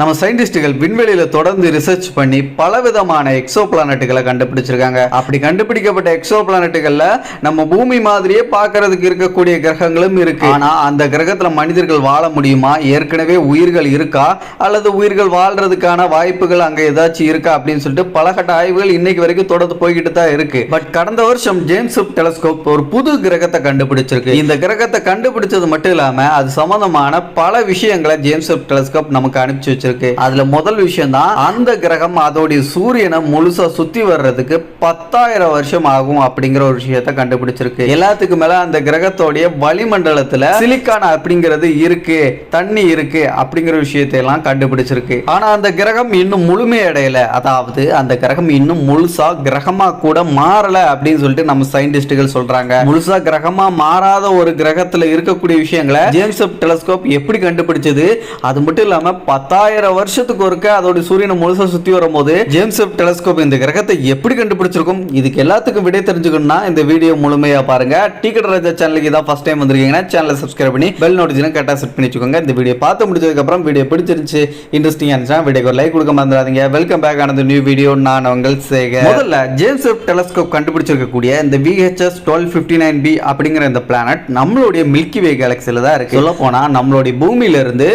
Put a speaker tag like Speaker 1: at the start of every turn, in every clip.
Speaker 1: நம்ம சயின்டிஸ்டுகள் விண்வெளியில தொடர்ந்து ரிசர்ச் பண்ணி பலவிதமான எக்ஸோ பிளானட்டுகளை கண்டுபிடிச்சிருக்காங்க. அப்படி கண்டுபிடிக்கப்பட்ட எக்ஸோ பிளானட்டுகள்ல நம்ம பூமி மாதிரியே பார்க்கறதுக்கு இருக்கக்கூடிய கிரகங்களும் இருக்கு. ஆனா அந்த கிரகத்துல மனிதர்கள் வாழ முடியுமா? ஏற்கனவே உயிர்கள் இருக்கா? அல்லது உயிர்கள் வாழ்றதுக்கான வாய்ப்புகள் அங்க ஏதாச்சும் இருக்கா? அப்படின்னு சொல்லிட்டு பலகட்ட ஆய்வுகள் இன்னைக்கு வரைக்கும் தொடர்ந்து போய்கிட்டு தான் இருக்கு. பட் கடந்த வருஷம் ஜேம்ஸ் டெலஸ்கோப் ஒரு புது கிரகத்தை கண்டுபிடிச்சிருக்கு. இந்த கிரகத்தை கண்டுபிடிச்சது மட்டும் இல்லாம அது சம்பந்தமான பல விஷயங்களை ஜேம்ஸ் டெலஸ்கோப் நமக்கு அனுப்பிச்சு வச்சிருக்கு அதுல முதல் விஷயம் தான் அந்த கிரகம் அதோடைய சூரியனை முழுசா சுத்தி வர்றதுக்கு பத்தாயிரம் வருஷம் ஆகும் அப்படிங்கிற ஒரு விஷயத்த கண்டுபிடிச்சிருக்கு. எல்லாத்துக்கு மேல அந்த கிரகத்தோடைய வளிமண்டலத்துல சிலிக்கான் அப்படிங்கிறது இருக்கு தண்ணி இருக்கு அப்படிங்கிற விஷயத்தை எல்லாம் கண்டுபிடிச்சிருக்கு. ஆனா அந்த கிரகம் இன்னும் முழுமையடையல அதாவது அந்த கிரகம் இன்னும் முழுசா கிரகமா கூட மாறல அப்படின்னு சொல்லிட்டு நம்ம சயின்டிஸ்டுகள் சொல்றாங்க. முழுசா கிரகமா மாறாத ஒரு கிரகத்துல இருக்கக்கூடிய விஷயங்களை ஜேம்ஸ் டெலஸ்கோப் எப்படி கண்டுபிடிச்சது? அது மட்டும் இல்லாம பத்தாயிரம் வருஷத்துக்கு ஒருக்க அதோட சூரியனை முழுசா சுத்தி வரும்போது ஜேம்ஸ் வெப் டெலஸ்கோப் இந்த கிரகத்தை எப்படி கண்டுபிடிச்சிருக்கும்? இதுக்கு எல்லாத்துக்கும் விடை தெரிஞ்சுக்கணும்னா இந்த வீடியோ முழுமையா பாருங்க. டிக்கெட் ராஜா சேனலுக்கு இதான் ஃபர்ஸ்ட் டைம் வந்திருக்கீங்கன்னா சேனலை சப்ஸ்கிரைப் பண்ணி பெல் நோட்டிஃபிகேஷன் கரெக்டாக செட் பண்ணி வச்சுக்கோங்க. இந்த வீடியோ பார்த்து முடிச்சதுக்கு அப்புறம் வீடியோ பிடிச்சிருந்துச்சு இன்ட்ரெஸ்டிங்காக இருந்துச்சுன்னா வீடியோக்கு லைக் கொடுக்க மறந்துடாதீங்க. வெல்கம் பேக் ஆனது நியூ வீடியோ நான் உங்கள் சேகர். முதல்ல ஜேம்ஸ் வெப் டெலஸ்கோப் கண்டுபிடிச்சிருக்கக்கூடிய இந்த VHS twelve fifty nine B அப்படிங்கிற இந்த பிளானட் நம்மளுடைய மில்கி வே கேலக்சியில் தான் இருக்கு. சொல்ல போனா நம்மளுடைய பூமியில இருந்து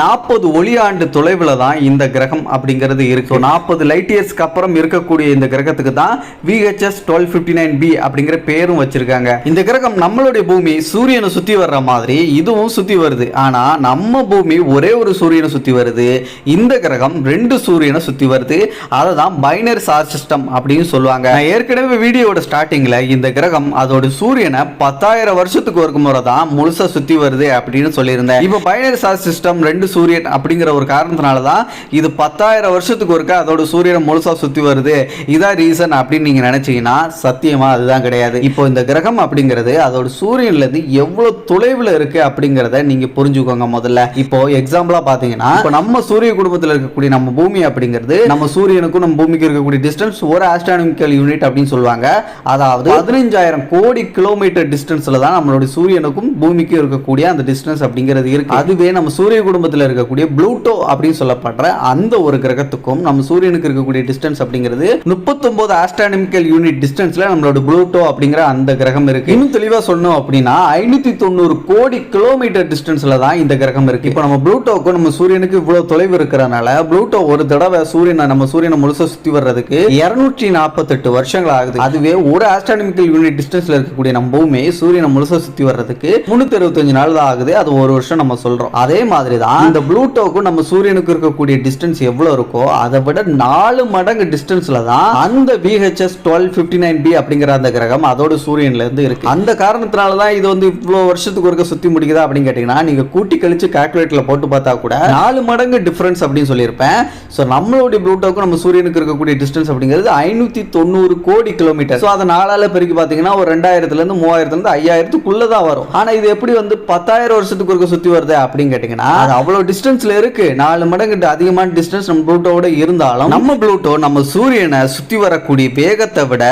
Speaker 1: நாற்பது ஒளியாண்டு தொலைவில் தான் இந்த கிரகம் அப்படிங்கிறது இருக்கு. நாற்பது லைட் இயர்ஸ்க்கு அப்புறம் இருக்கக்கூடிய இந்த கிரகத்துக்கு தான் VHS twelve fifty nine B அப்படிங்கிற பேரும் வச்சிருக்காங்க. இந்த கிரகம் நம்மளுடைய பூமி சூரியனை சுத்தி வர்ற மாதிரி இதுவும் சுத்தி வருது. ஆனா நம்ம பூமி ஒரே ஒரு சூரியனை சுத்தி வருது. இந்த கிரகம் ரெண்டு சூரியனை சுத்தி வருது. அதை தான் பைனரி சார் சிஸ்டம் அப்படின்னு சொல்லுவாங்க. நான் ஏற்கனவே வீடியோட ஸ்டார்டிங்ல இந்த கிரகம் அதோட சூரியனை பத்தாயிரம் வருஷத்துக்கு ஒரு முறை தான் முழுசா சுத்தி வருது அப்படின்னு சொல்லியிருந்தேன். இப்போ பைனரி சார் சிஸ்டம் ரெண்டு சூரியன் அப்படிங்கிற ஒரு காரணம் காரணத்தினால தான் இது பத்தாயிரம் வருஷத்துக்கு ஒருக்க அதோட சூரியனை முழுசா சுத்தி வருது. இதான் ரீசன் அப்படின்னு நீங்க நினைச்சீங்கன்னா சத்தியமா அதுதான் கிடையாது. இப்போ இந்த கிரகம் அப்படிங்கிறது அதோட சூரியன்ல இருந்து எவ்வளவு தொலைவில் இருக்கு அப்படிங்கிறத நீங்க புரிஞ்சுக்கோங்க முதல்ல. இப்போ எக்ஸாம்பிளா பார்த்தீங்கன்னா இப்போ நம்ம சூரிய குடும்பத்தில் இருக்கக்கூடிய நம்ம பூமி அப்படிங்கிறது நம்ம சூரியனுக்கும் நம்ம பூமிக்கு இருக்கக்கூடிய டிஸ்டன்ஸ் ஒரு ஆஸ்ட்ரானமிக்கல் யூனிட் அப்படின்னு சொல்லுவாங்க. அதாவது பதினஞ்சாயிரம் கோடி கிலோமீட்டர் டிஸ்டன்ஸ்ல தான் நம்மளுடைய சூரியனுக்கும் பூமிக்கும் இருக்கக்கூடிய அந்த டிஸ்டன்ஸ் அப்படிங்கிறது இருக்கு. அதுவே நம்ம சூரிய குடும்பத்தில் இருக்கக்கூடிய ப்ளூட்டோ அப்படின்னு சொல்லப்படுற அந்த ஒரு கிரகத்துக்கும் நம்ம சூரியனுக்கு இருக்கக்கூடிய டிஸ்டன்ஸ் அப்படிங்கிறது முப்பத்தொன்பது ஆஸ்ட்ரானமிக்கல் யூனிட் டிஸ்டன்ஸ்ல நம்மளோட புளூட்டோ அப்படிங்கிற அந்த கிரகம் இருக்கு. இன்னும் தெளிவா சொன்னோம் அப்படின்னா ஐநூத்தி தொண்ணூறு கோடி கிலோமீட்டர் டிஸ்டன்ஸ்ல தான் இந்த கிரகம் இருக்கு. இப்போ நம்ம புளூட்டோக்கும் நம்ம சூரியனுக்கு இவ்வளவு தொலைவு இருக்கிறனால புளூட்டோ ஒரு தடவை சூரியனை நம்ம சூரியனை முழுசா சுத்தி வர்றதுக்கு இருநூற்றி நாற்பத்தெட்டு வருஷங்கள் ஆகுது. அதுவே ஒரு ஆஸ்ட்ரானமிக்கல் யூனிட் டிஸ்டன்ஸ்ல இருக்கக்கூடிய நம்ம பூமி சூரியனை முழுசா சுத்தி வர்றதுக்கு முன்னூத்தி அறுபத்தஞ்சு நாள் தான் ஆகுது. அது ஒரு வருஷம் நம்ம சொல்றோம். அதே மாதிரி தான் இந்த புளூட்டோக்கும் நம்ம சூரியனுக்கு இருக்கக்கூடிய டிஸ்டன்ஸ் எவ்வளவு இருக்கோ அதை விட நாலு மடங்கு டிஸ்டன்ஸ்ல தான் அந்த BHS twelve fifty nine B அப்படிங்கிற அந்த கிரகம் அதோட சூரியன்ல இருந்து இருக்கு. அந்த காரணத்தினால தான் இது வந்து இவ்வளவு வருஷத்துக்கு ஒருக்க சுத்தி முடிக்குதா அப்படின்னு கேட்டிங்கன்னா நீங்க கூட்டி கழிச்சு கால்குலேட்டரில் போட்டு பார்த்தா கூட நாலு மடங்கு டிஃப்ரென்ஸ் அப்படின்னு சொல்லியிருப்பேன். ஸோ நம்மளுடைய ப்ளூட்டோக்கும் நம்ம சூரியனுக்கு இருக்கக்கூடிய டிஸ்டன்ஸ் அப்படிங்கிறது ஐநூத்தி தொண்ணூறு கோடி கிலோமீட்டர் ஸோ அதை நாலால் பெருக்கி பார்த்தீங்கன்னா ஒரு ரெண்டாயிரத்துலேருந்து மூவாயிரத்துலேருந்து ஐயாயிரத்துக்குள்ளே ஐயாயிரத்துக்குள்ள தான் வரும். ஆனால் இது எப்படி வந்து பத்தாயிரம் வருஷத்துக்கு ஒருக்க சுற்றி வருது அப்படின்னு கேட்டிங்கன்னா அது அவ்வளோ டிஸ்டன்ஸ்ல இருக்கு. நாலு மடங்கு அதிகமான டிஸ்டன்ஸ் நம்ம ப்ளூட்டோட இருந்தாலும் நம்ம ப்ளூட்டோ நம்ம சூரியனை சுத்தி வரக்கூடிய வேகத்தை விட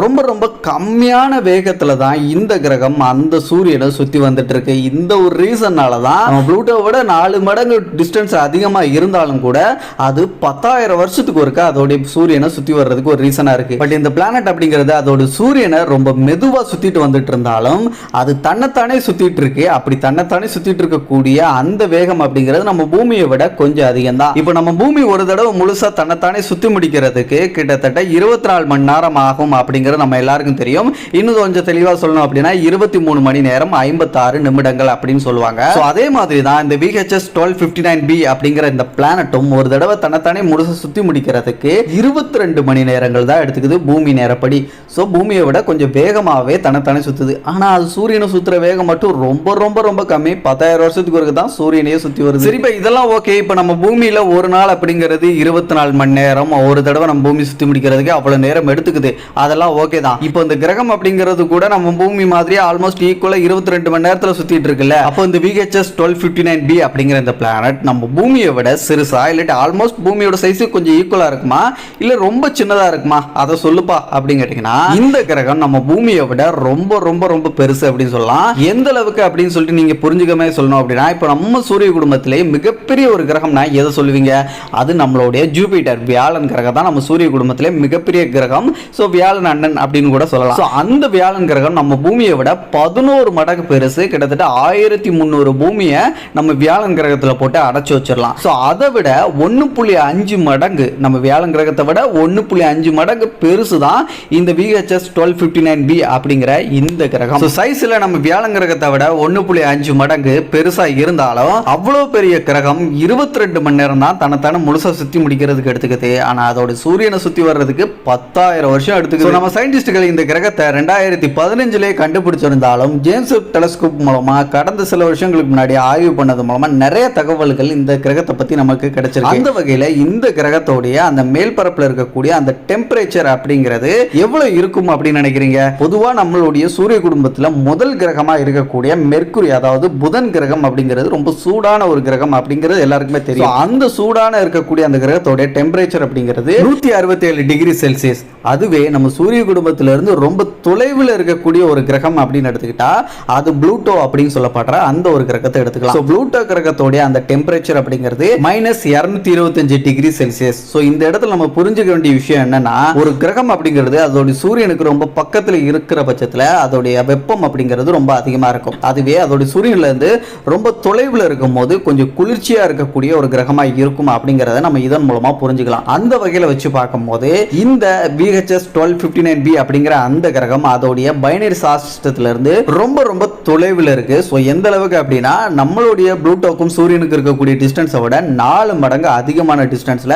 Speaker 1: ரொம்ப ரொம்ப கம்மியான வேகத்துல தான் இந்த கிரகம் அந்த சூரியனை சுத்தி வந்துட்டு இருக்கு இந்த ஒரு ரீசன்னால தான் நம்ம ப்ளூட்டோவோட நாலு மடங்கு டிஸ்டன்ஸ் அதிகமா இருந்தாலும் கூட அது பத்தாயிரம் வருஷத்துக்கு ஒருக்க அதோடைய சூரியனை சுத்தி வர்றதுக்கு ஒரு ரீசனா இருக்கு. பட் இந்த பிளானட் அப்படிங்கிறது அதோட சூரியனை ரொம்ப மெதுவா சுத்திட்டு வந்துட்டு இருந்தாலும் அது தன்னைத்தானே சுத்திட்டு இருக்கு அப்படி தன்னைத்தானே சுத்திட்டு இருக்கக்கூடிய அந்த வேகம் அப்படிங்கிறது நம்ம பூமியை விட கொஞ்சம் அதிகம் தான் இப்போ நம்ம பூமி ஒரு தடவை முழுசா தன்னைத்தானே சுத்தி முடிக்கிறதுக்கு கிட்டத்தட்ட இருபத்தி நாலு மணி நேரம் ஆகும் அப்படிங்கிறது நம்ம எல்லாருக்கும் தெரியும். இன்னும் கொஞ்சம் தெளிவா சொல்லணும் அப்படின்னா இருபத்தி மூணு மணி நேரம் ஐம்பத்தாறு நிமிடங்கள் அப்படின்னு சொல்லுவாங்க. அதே மாதிரி தான் இந்த VHS twelve fifty nine B அப்படிங்கிற இந்த பிளானட்டும் ஒரு தடவை தன்னைத்தானே முழுசா சுத்தி முடிக்கிறதுக்கு இருபத்தி ரெண்டு மணி நேரங்கள் தான் எடுத்துக்குது பூமி நேரப்படி. ஸோ பூமியை விட கொஞ்சம் வேகமாகவே தன்னைத்தானே சுத்துது. ஆனா அது சூரியனை சுத்துற வேகம் மட்டும் ரொம்ப ரொம்ப ரொம்ப கம்மி. பத்தாயிரம் வருஷத்துக்கு ஒரு தான் சூரியனையே சுத்தி வருது. சரி இப்போ இதெல்லாம் ஓகே இப்போ நம்ம பூமியில் ஒரு நாள் அப்படிங்கிறது இருபத்தி நாலு மணி நேரம் ஒரு தடவை நம்ம பூமி சுற்றி முடிக்கிறதுக்கு அவ்வளோ நேரம் எடுத்துக்குது. அதெல்லாம் ஓகே தான். இப்போ இந்த கிரகம் அப்படிங்கிறது கூட நம்ம பூமி மாதிரியே ஆல்மோஸ்ட் ஈக்குவலாக இருபத்தி ரெண்டு மணி நேரத்தில் சுற்றிட்டு இருக்குல்ல. அப்போ இந்த VHS twelve fifty nine B அப்படிங்கிற இந்த பிளானட் நம்ம பூமியை விட சிறுசா இல்லாட்டி ஆல்மோஸ்ட் பூமியோட சைஸ் கொஞ்சம் ஈக்குவலாக இருக்குமா? இல்லை ரொம்ப சின்னதாக இருக்குமா? அதை சொல்லுப்பா அப்படின்னு கேட்டிங்கன்னா இந்த கிரகம் நம்ம பூமியை விட ரொம்ப ரொம்ப ரொம்ப பெருசு அப்படின்னு சொல்லலாம். எந்த அளவுக்கு அப்படின்னு சொல்லிட்டு நீங்கள் புரிஞ்சுக்கமே சொல்லணும் அப்படின்னா இப்போ நம்ம சூரிய குடும்பத்திலே மிகப்பெரிய ஒரு கிரகம் கிரகம்னா எதை சொல்லுவீங்க? அது நம்மளுடைய ஜூபிட்டர். வியாழன் கிரகம் தான் நம்ம சூரிய குடும்பத்திலே மிகப்பெரிய கிரகம். ஸோ வியாழன் அண்ணன் அப்படின்னு கூட சொல்லலாம். ஸோ அந்த வியாழன் கிரகம் நம்ம பூமியை விட பதினோரு மடங்கு பெருசு. கிட்டத்தட்ட ஆயிரத்தி முந்நூறு பூமியை நம்ம வியாழன் கிரகத்தில் போட்டு அடைச்சி வச்சிடலாம். ஸோ அதை விட ஒன்று புள்ளி அஞ்சு மடங்கு நம்ம வியாழன் கிரகத்தை விட ஒன்று புள்ளி அஞ்சு மடங்கு பெருசு தான் இந்த VHS twelve fifty nine B அப்படிங்கிற இந்த கிரகம். ஸோ சைஸில் நம்ம வியாழன் கிரகத்தை விட ஒன்று புள்ளி அஞ்சு மடங்கு பெருசாக இருந்தாலும் அவ்வளோ பெரிய கிரகம் இருபது இருபத்தி ரெண்டு மணி நேரம் தான் தன்னைத்தானே முழுசாக சுற்றி முடிக்கிறதுக்கு எடுத்துக்குது. ஆனால் அதோட சூரியனை சுற்றி வர்றதுக்கு பத்தாயிரம் வருஷம் எடுத்துக்குது. நம்ம சயின்டிஸ்டுகள் இந்த கிரகத்தை ரெண்டாயிரத்தி பதினஞ்சுலேயே கண்டுபிடிச்சிருந்தாலும் ஜேம்ஸ் வெப் டெலஸ்கோப் மூலமாக கடந்த சில வருஷங்களுக்கு முன்னாடி ஆய்வு பண்ணது மூலமாக நிறைய தகவல்கள் இந்த கிரகத்தை பற்றி நமக்கு கிடைச்சிருக்கு. அந்த வகையில் இந்த கிரகத்தோடைய அந்த மேல் பரப்பில் இருக்கக்கூடிய அந்த டெம்பரேச்சர் அப்படிங்கிறது எவ்வளவு இருக்கும் அப்படின்னு நினைக்கிறீங்க? பொதுவாக நம்மளுடைய சூரிய குடும்பத்தில் முதல் கிரகமாக இருக்கக்கூடிய மெர்க்குரி அதாவது புதன் கிரகம் அப்படிங்கிறது ரொம்ப சூடான ஒரு கிரகம் அப்படிங்கிறது எல்லாருக்குமே தெரியும் So, அந்த சூடான இருக்கக்கூடிய அந்த கிரகத்தோடைய டெம்பரேச்சர் அப்படிங்கிறது நூற்றி அறுபத்தி ஏழு டிகிரி செல்சியஸ் அதுவே நம்ம சூரிய குடும்பத்தில இருந்து ரொம்ப தொலைவில் இருக்கக்கூடிய ஒரு கிரகம் அப்படின்னு எடுத்துக்கிட்டா அது ப்ளூட்டோ அப்படின்னு சொல்லப்படுற அந்த ஒரு கிரகத்தை எடுத்துக்கலாம். ஸோ ப்ளூட்டோ கிரகத்தோடைய அந்த டெம்பரேச்சர் அப்படிங்கிறது மைனஸ் இரநூத்தி இருபத்தஞ்சு டிகிரி செல்சியஸ் ஸோ இந்த இடத்துல நம்ம புரிஞ்சுக்க வேண்டிய விஷயம் என்னன்னா ஒரு கிரகம் அப்படிங்கிறது அதோட சூரியனுக்கு ரொம்ப பக்கத்தில் இருக்கிற பட்சத்தில் அதோடைய வெப்பம் அப்படிங்கிறது ரொம்ப அதிகமாக இருக்கும். அதுவே அதோட சூரியன்ல இருந்து ரொம்ப தொலைவில் இருக்கும் போது கொஞ்சம் குளிர்ச்சியா இருக்கக்கூடிய இருக்கக்கூடிய ஒரு கிரகமாக இருக்கும் அப்படிங்கிறத நம்ம இதன் மூலமா புரிஞ்சுக்கலாம். அந்த வகையில் வச்சு பார்க்கும்போது இந்த BHS twelve fifty nine B அப்படிங்கிற அந்த கிரகம் அதோடைய பைனரி ஸ்டார் இருந்து ரொம்ப ரொம்ப தொலைவில் இருக்கு. ஸோ எந்த அளவுக்கு அப்படின்னா நம்மளுடைய ப்ளூட்டோக்கும் சூரியனுக்கு இருக்கக்கூடிய டிஸ்டன்ஸை விட நாலு மடங்கு அதிகமான டிஸ்டன்ஸ்ல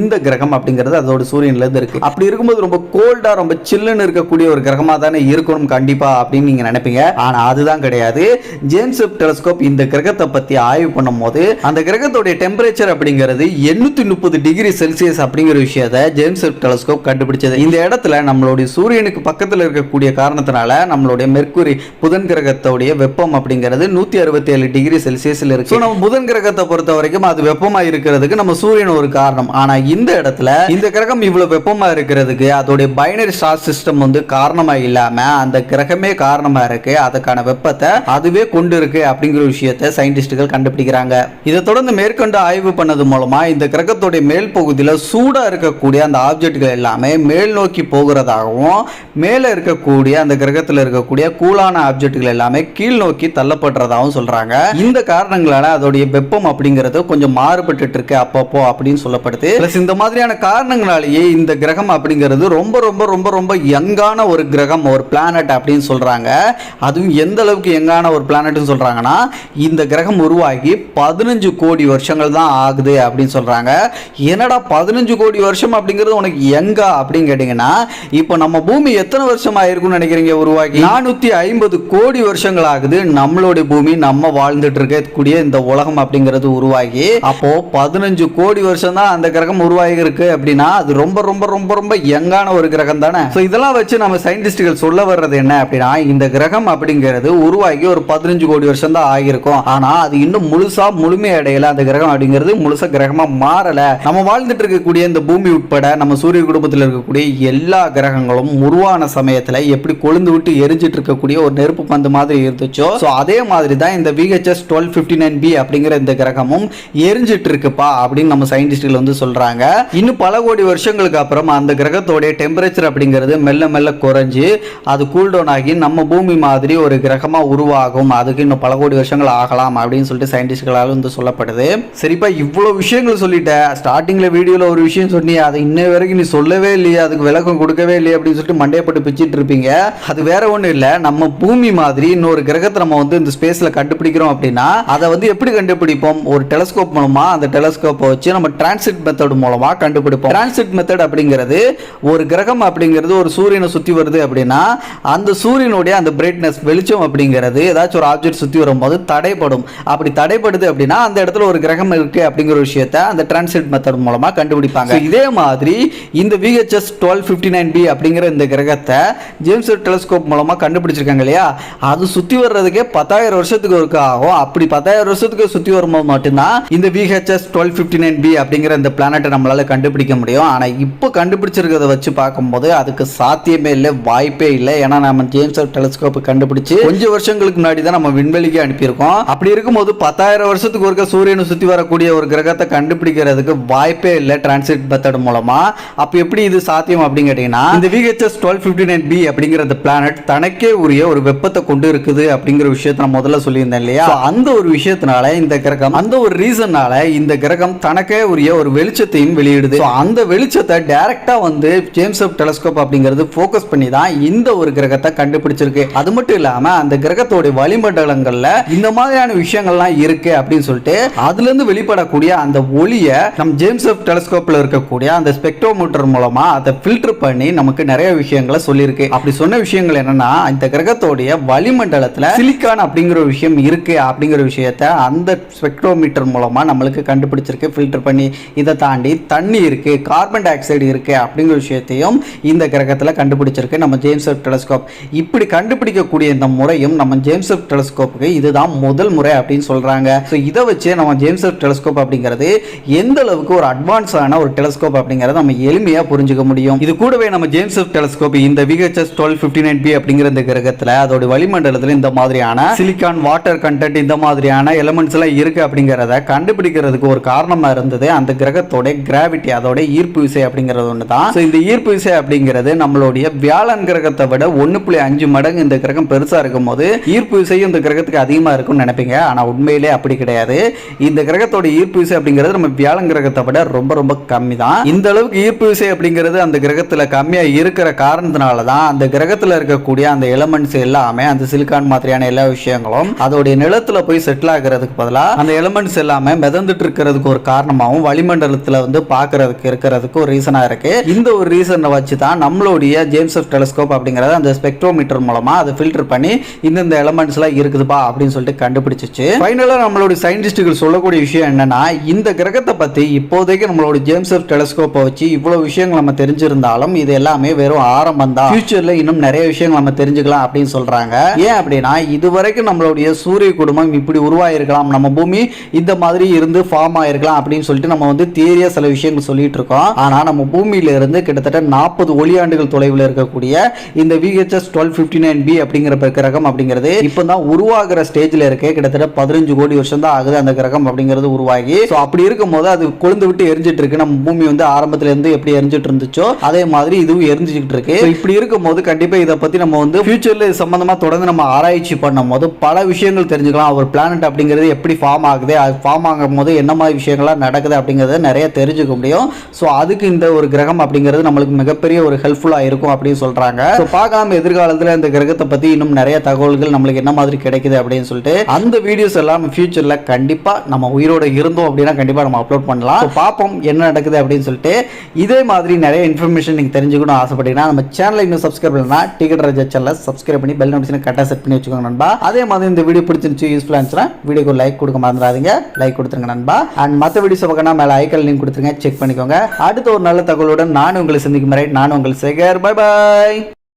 Speaker 1: இந்த கிரகம் அப்படிங்கிறது அதோட சூரியன்ல இருந்து இருக்கு. அப்படி இருக்கும்போது ரொம்ப கோல்டா ரொம்ப சில்லுன்னு இருக்கக்கூடிய ஒரு கிரகமா தானே இருக்கணும் கண்டிப்பா அப்படின்னு நீங்க நினைப்பீங்க. ஆனா அதுதான் கிடையாது. ஜேம்ஸ் டெலஸ்கோப் இந்த கிரகத்தை பத்தி ஆய்வு பண்ணும்போது அந்த கிரகத்தோடைய டெம்பரேச்சர் அப்படிங்கிறது எண்ணூத்தி முப்பது டிகிரி செல்சியஸ் அப்படிங்கிற விஷயத்தை ஜேம்ஸ் வெப் டெலஸ்கோப் கண்டுபிடிச்சது. இந்த இடத்துல நம்மளுடைய சூரியனுக்கு பக்கத்தில் இருக்கக்கூடிய காரணத்தினால நம்மளுடைய மெர்க்குரி புதன் கிரகத்தோடைய வெப்பம் அப்படிங்கிறது நூத்தி அறுபத்தி ஏழு டிகிரி செல்சியஸ்ல இருக்கு. So, நம்ம புதன் கிரகத்தை பொறுத்த வரைக்கும் அது வெப்பமா இருக்கிறதுக்கு நம்ம சூரியன் ஒரு காரணம். ஆனா இந்த இடத்துல இந்த கிரகம் இவ்வளவு வெப்பமா இருக்கிறதுக்கு அதோடைய பைனரி ஸ்டார் சிஸ்டம் வந்து காரணமா இல்லாம அந்த கிரகமே காரணமா இருக்கு. அதுக்கான வெப்பத்தை அதுவே கொண்டு இருக்கு அப்படிங்கிற விஷயத்தை சயின்டிஸ்டுகள் கண்டுபிடிக்கிறாங்க. இதை தொடர்ந்து மேற்கு மேற்கொண்டு ஆய்வு பண்ணது மூலமா இந்த கிரகத்துடைய மேல் பகுதியில் சூடா இருக்கக்கூடிய அந்த ஆப்ஜெக்ட்கள் எல்லாமே மேல் நோக்கி போகிறதாகவும் மேலே இருக்கக்கூடிய அந்த கிரகத்தில் இருக்கக்கூடிய கூலான ஆப்ஜெக்ட்கள் எல்லாமே கீழ் நோக்கி தள்ளப்படுறதாகவும் சொல்றாங்க. இந்த காரணங்களால அதோடைய வெப்பம் அப்படிங்கிறது கொஞ்சம் மாறுபட்டு இருக்கு அப்பப்போ அப்படின்னு சொல்லப்படுது. பிளஸ் இந்த மாதிரியான காரணங்களாலேயே இந்த கிரகம் அப்படிங்கிறது ரொம்ப ரொம்ப ரொம்ப ரொம்ப யங்கான ஒரு கிரகம் ஒரு பிளானட் அப்படின்னு சொல்றாங்க. அதுவும் எந்த அளவுக்கு யங்கான ஒரு பிளானட்னு சொல்றாங்கன்னா இந்த கிரகம் உருவாகி பதினஞ்சு கோடி வருஷம் வருஷங்கள் தான் ஆகுது அப்படின்னு சொல்றாங்க. என்னடா பதினஞ்சு கோடி வருஷம் அப்படிங்கிறது உனக்கு எங்கா அப்படின்னு கேட்டிங்கன்னா இப்போ நம்ம பூமி எத்தனை வருஷம் ஆயிருக்கும்னு நினைக்கிறீங்க உருவாக்கி? நானூத்தி ஐம்பது கோடி வருஷங்கள் ஆகுது. நம்மளுடைய பூமி நம்ம வாழ்ந்துட்டு இருக்கக்கூடிய இந்த உலகம் அப்படிங்கிறது உருவாகி அப்போ பதினஞ்சு கோடி வருஷம் தான் அந்த கிரகம் உருவாகி இருக்கு அப்படின்னா அது ரொம்ப ரொம்ப ரொம்ப ரொம்ப யங்கான ஒரு கிரகம் தானே? ஸோ இதெல்லாம் வச்சு நம்ம சயின்டிஸ்டுகள் சொல்ல வர்றது என்ன அப்படின்னா இந்த கிரகம் அப்படிங்கிறது உருவாகி ஒரு பதினஞ்சு கோடி வருஷம் தான் ஆகியிருக்கும். ஆனா அது இன்னும் முழுசா முழுமையடையல. அந்த கிரகம் அப்படிங்கிறது முழுசா கிரகமாக மாறலை. நம்ம வாழ்ந்துட்டு இருக்கக்கூடிய இந்த பூமி உட்பட நம்ம சூரிய குடும்பத்தில் இருக்கக்கூடிய எல்லா கிரகங்களும் உருவான சமயத்தில் எப்படி கொழுந்து விட்டு எரிஞ்சிட்டு இருக்கக்கூடிய ஒரு நெருப்பு பந்து மாதிரி இருந்துச்சோ ஸோ அதே மாதிரி தான் இந்த VHS twelve fifty nine B அப்படிங்கிற இந்த கிரகமும் எரிஞ்சிட்டு இருக்குப்பா அப்படின்னு நம்ம சயின்டிஸ்ட்கள் வந்து சொல்கிறாங்க இன்னும் பல கோடி வருஷங்களுக்கு அப்புறம் அந்த கிரகத்தோடைய டெம்பரேச்சர் அப்படிங்கிறது மெல்ல மெல்ல குறைஞ்சி அது கூல்டவுன் ஆகி நம்ம பூமி மாதிரி ஒரு கிரகமாக உருவாகும். அதுக்கு இன்னும் பல கோடி வருஷங்கள் ஆகலாம் அப்படின்னு சொல்லிட்டு சயின்டிஸ்ட்களால் வந்து சொல்லப்படுது. சரிப்பா இவ்வளோ விஷயங்கள் சொல்லிட்ட. ஸ்டார்டிங்கில் வீடியோவில் ஒரு விஷயம் சொன்னி அதை இன்ன வரைக்கும் நீ சொல்லவே இல்லையா அதுக்கு விளக்கம் கொடுக்கவே இல்லையா அப்படின்னு சொல்லிட்டு மண்டையப்பட்டு பிச்சுட்டு இருப்பீங்க. அது வேற ஒன்றும் இல்லை நம்ம பூமி மாதிரி இன்னொரு கிரகத்தை நம்ம வந்து இந்த ஸ்பேஸில் கண்டுபிடிக்கிறோம் அப்படின்னா அதை வந்து எப்படி கண்டுபிடிப்போம்? ஒரு டெலஸ்கோப் மூலமா அந்த டெலஸ்கோப்பை வச்சு நம்ம டிரான்சிட் மெத்தட் மூலமாக கண்டுபிடிப்போம். டிரான்சிட் மெத்தட் அப்படிங்கிறது ஒரு கிரகம் அப்படிங்கிறது ஒரு சூரியனை சுற்றி வருது அப்படின்னா அந்த சூரியனுடைய அந்த பிரைட்னஸ் வெளிச்சம் அப்படிங்கிறது ஏதாச்சும் ஒரு ஆப்ஜெக்ட் சுற்றி வரும்போது தடைப்படும். அப்படி தடைப்படுது அப்படின்னா அந்த இடத்துல ஒரு கிரகம் இருக்கு அப்படிங்கிற விஷயத்த அந்த டிரான்சிட் மெத்தட் மூலமா கண்டுபிடிப்பாங்க. இதே மாதிரி இந்த VHS twelve fifty nine B அப்படிங்கிற இந்த கிரகத்தை ஜேம்ஸ் டெலஸ்கோப் மூலமா கண்டுபிடிச்சிருக்காங்க இல்லையா? அது சுத்தி வர்றதுக்கே பத்தாயிரம் வருஷத்துக்கு ஒருக்க ஆகும். அப்படி பத்தாயிரம் வருஷத்துக்கு சுத்தி வரும்போது மட்டும்தான் இந்த VHS twelve fifty nine B அப்படிங்கிற இந்த பிளானட்டை நம்மளால கண்டுபிடிக்க முடியும். ஆனா இப்போ கண்டுபிடிச்சிருக்கிறத வச்சு பார்க்கும்போது அதுக்கு சாத்தியமே இல்லை வாய்ப்பே இல்லை. ஏன்னா நம்ம ஜேம்ஸ் டெலஸ்கோப் கண்டுபிடிச்சு கொஞ்சம் வருஷங்களுக்கு முன்னாடி தான் நம்ம விண்வெளிக்கு அனுப்பியிருக்கோம். அப்படி இருக்கும்போது பத்தாயிரம் வருஷத்துக்கு ஒருக்க சூரியனை சுத்தி சுற்றி வரக்கூடிய ஒரு கிரகத்தை கண்டுபிடிக்கிறதுக்கு வாய்ப்பே இல்லை டிரான்சிட் மெத்தட் மூலமாக அப்போ எப்படி இது சாத்தியம் அப்படின்னு கேட்டிங்கன்னா இந்த VHS twelve fifty nine B அப்படிங்கிற பிளானட் தனக்கே உரிய ஒரு வெப்பத்தை கொண்டு இருக்குது அப்படிங்கிற விஷயத்தை நான் முதல்ல சொல்லியிருந்தேன் இல்லையா? அந்த ஒரு விஷயத்தினால இந்த கிரகம் அந்த ஒரு ரீசனால இந்த கிரகம் தனக்கே உரிய ஒரு வெளிச்சத்தையும் வெளியிடுது. அந்த வெளிச்சத்தை டைரக்டா வந்து ஜேம்ஸ் வெப் டெலஸ்கோப் அப்படிங்கிறது ஃபோக்கஸ் பண்ணி தான் இந்த ஒரு கிரகத்தை கண்டுபிடிச்சிருக்கு. அது மட்டும் இல்லாம அந்த கிரகத்தோட வளிமண்டலங்கள்ல இந்த மாதிரியான விஷயங்கள்லாம் இருக்கு அப்படின்னு சொல்லிட்டு அதுல இருந்து வெளிப்படக்கூடிய அந்த ஒளியை நம் ஜேம்ஸ் எஃப் டெலஸ்கோப்ல இருக்கக்கூடிய அந்த ஸ்பெக்ட்ரோமீட்டர் மூலமா அதை ஃபில்டர் பண்ணி நமக்கு நிறைய விஷயங்களை சொல்லியிருக்கு. அப்படி சொன்ன விஷயங்கள் என்னன்னா இந்த கிரகத்தோடைய வளிமண்டலத்துல சிலிக்கான் அப்படிங்கிற ஒரு விஷயம் இருக்கு அப்படிங்கிற விஷயத்த அந்த ஸ்பெக்ட்ரோமீட்டர் மூலமா நம்மளுக்கு கண்டுபிடிச்சிருக்கு ஃபில்டர் பண்ணி இதை தாண்டி தண்ணி இருக்கு கார்பன் டை ஆக்சைடு இருக்கு அப்படிங்கிற விஷயத்தையும் இந்த கிரகத்தில் கண்டுபிடிச்சிருக்கு நம்ம ஜேம்ஸ் எஃப் டெலஸ்கோப். இப்படி கண்டுபிடிக்கக்கூடிய இந்த முறையும் நம்ம ஜேம்ஸ் எஃப் டெலஸ்கோப்புக்கு இதுதான் முதல் முறை அப்படின்னு சொல்றாங்க. ஸோ இதை வச்சு நம்ம ஜேம்ஸ் வெப் டெலஸ்கோப் அப்படிங்கிறது எந்த அளவுக்கு ஒரு அட்வான்ஸான ஒரு டெலஸ்கோப் அப்படிங்கிறத நம்ம எளிமையாக புரிஞ்சுக்க முடியும். இது கூடவே நம்ம ஜேம்ஸ் டெலஸ்கோப் இந்த VHS twelve fifty nine B அப்படிங்கிற இந்த கிரகத்தில் அதோட வளிமண்டலத்தில் இந்த மாதிரியான சிலிக்கான் வாட்டர் கண்டென்ட் இந்த மாதிரியான எலமெண்ட்ஸ் எல்லாம் இருக்கு அப்படிங்கிறத கண்டுபிடிக்கிறதுக்கு ஒரு காரணமா இருந்தது. அந்த கிரகத்தோட கிராவிட்டி அதோட ஈர்ப்பு விசை அப்படிங்கிறது ஒன்று தான் ஸோ இந்த ஈர்ப்பு விசை அப்படிங்கிறது நம்மளுடைய வியாழன் கிரகத்தை விட ஒன்று புள்ளி அஞ்சு மடங்கு இந்த கிரகம் பெருசா இருக்கும் போது ஈர்ப்பு விசையும் இந்த கிரகத்துக்கு அதிகமாக இருக்கும்னு நினைப்பீங்க. ஆனால் உண்மையிலே அப்படி கிடையாது. இந்த கிரகத்தோட ஈர்ப்பு விசை அப்படிங்கிறது நம்ம வியாழன் கிரகத்தை விட ரொம்ப ரொம்ப கம்மி தான் இந்த அளவுக்கு ஈர்ப்பு விசை அப்படிங்கிறது அந்த கிரகத்தில் கம்மியாக இருக்கிற காரணத்தினால தான் அந்த கிரகத்தில் இருக்கக்கூடிய அந்த எலமெண்ட்ஸ் எல்லாமே அந்த சிலிக்கான் மாதிரியான எல்லா விஷயங்களும் அதோடைய நிலத்துல போய் செட்டில் ஆகிறதுக்கு பதிலாக அந்த எலமெண்ட்ஸ் எல்லாமே மிதந்துட்டு இருக்கிறதுக்கு ஒரு காரணமாகவும் வளிமண்டலத்தில் வந்து பார்க்கறதுக்கு இருக்கிறதுக்கு ஒரு ரீசனாக இருக்கு. இந்த ஒரு ரீசனை வச்சு தான் நம்மளுடைய ஜேம்ஸ் டெலஸ்கோப் அப்படிங்கிறத அந்த ஸ்பெக்ட்ரோமீட்டர் மூலமா அதை ஃபில்டர் பண்ணி இந்தந்த எலமெண்ட்ஸ் எல்லாம் இருக்குதுப்பா அப்படின்னு சொல்லிட்டு கண்டுபிடிச்சிச்சு. ஃபைனலாக நம்மளுடைய சயின்டிஸ்டுகள் சொல்லக்கூடிய விஷயம் என்னன்னா இந்த கிரகத்தை பற்றி இப்போதைக்கு நம்மளோட ஜேம்ஸ் வெப் டெலஸ்கோப்பை வச்சு இவ்வளவு விஷயங்கள் நம்ம தெரிஞ்சிருந்தாலும் இது எல்லாமே வெறும் ஆரம்பம் தான். ஃபியூச்சரில் இன்னும் நிறைய விஷயங்கள் நம்ம தெரிஞ்சுக்கலாம் அப்படின்னு சொல்றாங்க. ஏன் அப்படின்னா இதுவரைக்கும் நம்மளுடைய சூரிய குடும்பம் இப்படி உருவாயிருக்கலாம். நம்ம பூமி இந்த மாதிரி இருந்து ஃபார்ம் ஆயிருக்கலாம் அப்படின்னு சொல்லிட்டு நம்ம வந்து தியரியா சில விஷயங்கள் சொல்லிட்டு இருக்கோம். ஆனா நம்ம பூமியில இருந்து கிட்டத்தட்ட நாற்பது ஒளியாண்டுகள் தொலைவில் இருக்கக்கூடிய இந்த VHS twelve fifty nine B அப்படிங்கிற கிரகம் அப்படிங்கிறது இப்போ தான் உருவாகிற ஸ்டேஜ்ல இருக்கு. கிட்டத்தட்ட பதினஞ்சு கோடி வருஷம் தான் ஆகுது அந்த கிரகம் அப்படிங்கிறது உருவாகி ஸோ அப்படி இருக்கும்போது அது கொழுந்து விட்டு எரிஞ்சிட்டு இருக்கு. நம்ம பூமி வந்து ஆரம்பத்துல இருந்து எப்படி எரிஞ்சிட்டு இருந்துச்சோ அதே மாதிரி இதுவும் எரிஞ்சுக்கிட்டு இருக்கு. இப்படி இப்படி இருக்கும்போது கண்டிப்பா இதை பத்தி நம்ம வந்து ஃபியூச்சர்ல இது சம்பந்தமா தொடர்ந்து நம்ம ஆராய்ச்சி பண்ணும்போது பல விஷயங்கள் தெரிஞ்சுக்கலாம். ஒரு பிளானட் அப்படிங்கிறது எப்படி ஃபார்ம் ஆகுது அது ஃபார்ம் ஆகும் போது என்ன மாதிரி விஷயங்கள்லாம் நடக்குது அப்படிங்கிறத நிறைய தெரிஞ்சுக்க முடியும். ஸோ அதுக்கு இந்த ஒரு கிரகம் அப்படிங்கிறது நம்மளுக்கு மிகப்பெரிய ஒரு ஹெல்ப்ஃபுல்லாக இருக்கும் அப்படின்னு சொல்றாங்க. ஸோ பார்க்காம எதிர்காலத்தில் இந்த கிரகத்தை பத்தி இன்னும் நிறைய தகவல்கள் நம்மளுக்கு என்ன மாதிரி கிடைக்குது அப்படின்னு சொல்லிட்டு அந்த வீடியோஸ் எல்லாம் ஃபியூச்சர்ல கண்டிப்பா நம்ம உயிரோடு இருந்தோம் அப்படின்னா கண்டிப்பாக நம்ம அப்லோட் பண்ணலாம். பார்ப்போம் என்ன நடக்குது அப்படின்னு சொல்லிட்டு இதே மாதிரி நிறைய இன்ஃபர்மேஷன் நீங்கள் தெரிஞ்சுக்கணும் ஆசைப்பட்டீங்கன்னா நம்ம சேனலை இன்னும் சப்ஸ்கிரைப் பண்ணலாம் டிக்கெட் ரஜா சேனலை சப்ஸ்கிரைப் பண்ணி பெல் நோட்டிஃபிகேஷன் கரெக்டாக செட் பண்ணி வச்சுக்கோங்க நண்பா. அதே மாதிரி இந்த வீடியோ பிடிச்சிருந்துச்சு யூஸ்ஃபுல்லாக இருந்துச்சுன்னா வீடியோக்கு லைக் கொடுக்க மறந்துடாதீங்க. லைக் கொடுத்துருங்க நண்பா. அண்ட் மற்ற வீடியோஸ் பார்க்கணும் மேலே ஐக்கல் லிங்க் கொடுத்துருங்க செக் பண்ணிக்கோங்க. அடுத்த ஒரு நல்ல தகவலுடன் நான் உங்களை சந்திக்கும் வரை நான் உங்கள் சேகர். Bye bye